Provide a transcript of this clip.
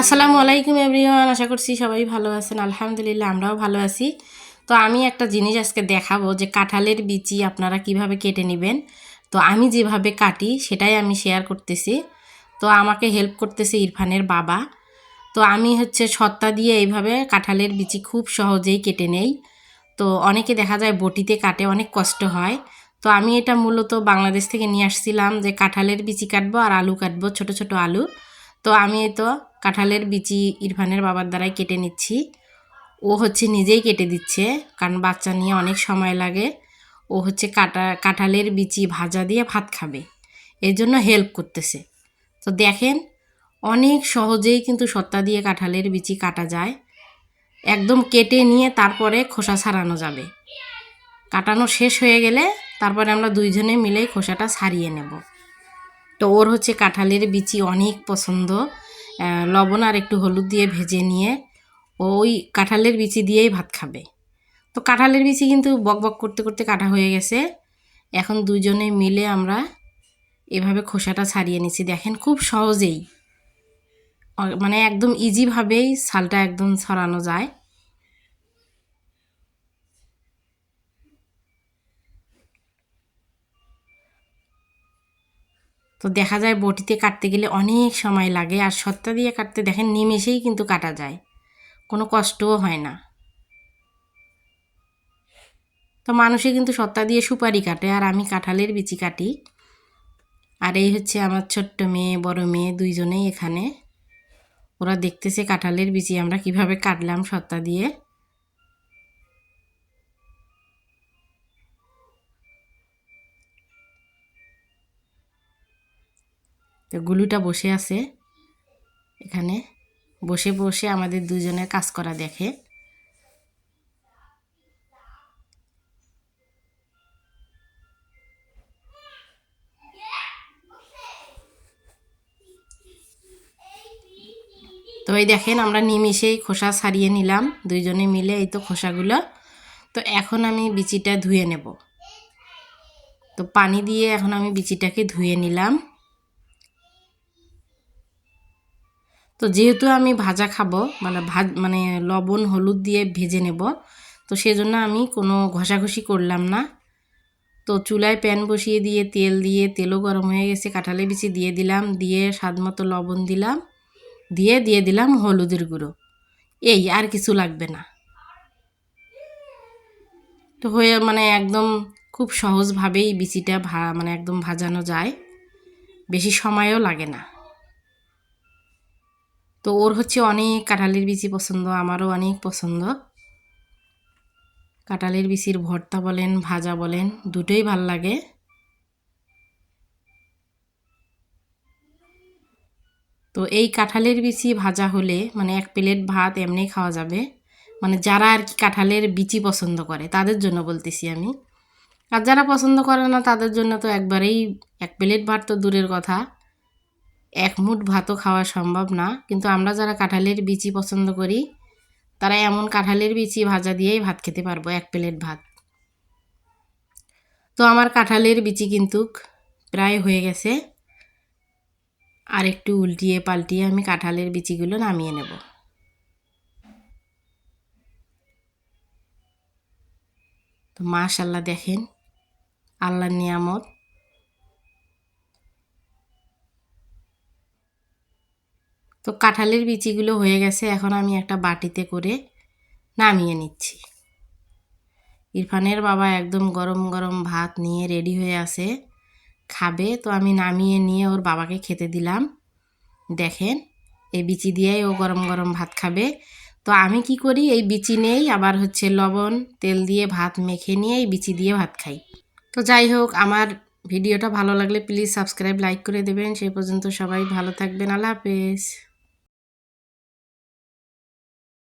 আসসালামু আলাইকুম এভরিওয়ান, আশা করছি সবাই ভালো আছেন। আলহামদুলিল্লাহ, আমরাও ভালো আছি। তো আমি একটা জিনিস আজকে দেখাবো যে কাঁঠালের বিচি আপনারা কীভাবে কেটে নেবেন। তো আমি যেভাবে কাটি, সেটাই আমি শেয়ার করতেছি। তো আমাকে হেল্প করতেছে ইরফানের বাবা। তো আমি হচ্ছে ছত্তা দিয়ে এইভাবে কাঁঠালের বিচি খুব সহজেই কেটে নেই। তো অনেকে দেখা যায় বটিতে কাটে, অনেক কষ্ট হয়। তো আমি এটা মূলত বাংলাদেশ থেকে নিয়ে আসছিলাম যে কাঁঠালের বিচি কাটবো আর আলু কাটবো, ছোট ছোট আলু। তো আমি তো কাঁঠালের বিচি ইরফানের বাবার দ্বারাই কেটে নিচ্ছি। ও হচ্ছে নিজেই কেটে দিচ্ছে, কারণ বাচ্চা নিয়ে অনেক সময় লাগে। ও হচ্ছে কাটা, কাঁঠালের বিচি ভাজা দিয়ে ভাত খাবে। এর জন্য হেল্প করতেছে। তো দেখেন, অনেক সহজেই কিন্তু সত্তা দিয়ে কাঁঠালের বিচি কাটা যায়। একদম কেটে নিয়ে তারপরে খোসা ছাড়ানো যাবে। কাটানো শেষ হয়ে গেলে তারপরে আমরা দুইজনে মিলে খোসাটা ছাড়িয়ে নেব। তো ওর হচ্ছে কাঁঠালের বিচি অনেক পছন্দ। লবণ আর একটু হলুদ দিয়ে ভেজে নিয়ে ওই কাঁঠালের বিচি দিয়েই ভাত খাবে। তো কাঁঠালের বিচি কিন্তু বক বক করতে করতে কাটা হয়ে গেছে। এখন দুজনে মিলে আমরা এভাবে খোসাটা ছাড়িয়ে নিচ্ছি। দেখেন খুব সহজেই। মানে একদম ইজিভাবেই ছালটা একদম ছড়ানো যায়। তো দেখা যায় বটিতে কাটতে গেলে অনেক সময় লাগে আর সত্তা দিয়ে কাটতে দেখেন নিমেষেই কিন্তু কাটা যায়। কোনো কষ্টও হয় না। তো মানুষে কিন্তু সত্তা দিয়ে সুপারি কাটে আর আমি কাঁঠালের বিচি কাটি। আর এই হচ্ছে আমার ছোট্ট মেয়ে, বড় মেয়ে দুইজনেই এখানে। ওরা দেখতেছে কাঁঠালের বিচি আমরা কীভাবে কাটলাম সত্তা দিয়ে। তো গুলুটা বসে আছে, এখানে। বসে বসে আমাদের দুজনের কাজ করা দেখে। তো এই দেখেন, আমরা নিমিষেই খোসা ছাড়িয়ে নিলাম, দুইজনে মিলে এই তো খোসাগুলো। তো এখন আমি বিচিটা ধুয়ে নেব। তো পানি দিয়ে এখন আমি বিচিটাকে ধুয়ে নিলাম। তো যেহেতু আমি ভাজা খাব মানে ভাজ মানে লবণ, হলুদ দিয়ে ভেজে নেব, তো সেজন্য আমি কোনো ঘষাঘষি করলাম না। তো চুলায় প্যান বসিয়ে দিয়ে, তেল দিয়ে, তেলও গরম হয়ে গেছে, কাঁঠালে বিচি দিয়ে দিলাম, দিয়ে স্বাদ মতো লবণ দিলাম, দিয়ে দিয়ে দিলাম হলুদের গুঁড়ো। এই আর কিছু লাগবে না। তো হয়ে মানে একদম খুব সহজভাবেই বিচিটা ভা মানে একদম ভাজানো যায়। বেশি সময়ও লাগে না। তো ওর হচ্ছে অনেক কাঁঠালের বিচি পছন্দ, আমারও অনেক পছন্দ। কাঁঠালের বিচির ভর্তা বলেন, ভাজা বলেন, দুটোই ভালো লাগে। তো এই কাঁঠালের বিচি ভাজা হলে মানে এক প্লেট ভাত এমনি খাওয়া যাবে। মানে যারা আর কি কাঁঠালের বিচি পছন্দ করে, তাদের জন্য বলতেছি আমি। আর যারা পছন্দ করে না, তাদের জন্য তো একবারেই এক প্লেট ভাত তো দূরের কথা। এক মুঠ ভাতও খাওয়া সম্ভব না। কিন্তু আমরা যারা কাঁঠালের বিচি পছন্দ করি, তারা এমন কাঁঠালের বিচি ভাজা দিয়েই ভাত খেতে পারব, এক প্লেট ভাত। তো আমার কাঁঠালের বিচি কিন্তু প্রায় হয়ে গেছে। আর একটু উল্টিয়ে পাল্টিয়ে আমি কাঁঠালের বিচিগুলো নামিয়ে নেব। তো মাশাল্লাহ দেখেন, আল্লাহর নিয়ামত। তো কাঁঠালের বিচিগুলো হয়ে গেছে, এখন আমি একটা বাটিতে করে নামিয়ে নিচ্ছি। ইরফানের বাবা একদম গরম গরম ভাত নিয়ে রেডি হয়ে আছে, খাবে। তো আমি নামিয়ে নিয়ে ওর বাবাকে খেতে দিলাম। দেখেন, এই বিচি দিয়েই ও গরম গরম ভাত খাবে। তো আমি কি করি, এই বিচি নেই, আবার হচ্ছে লবণ, তেল দিয়ে ভাত মেখে নিয়ে এই বিচি দিয়ে ভাত খাই। তো যাই হোক, আমার ভিডিওটা ভালো লাগলে প্লিজ সাবস্ক্রাইব, লাইক করে দেবেন। সেই পর্যন্ত সবাই ভালো থাকবেন, আল্লাহ হাফেজ।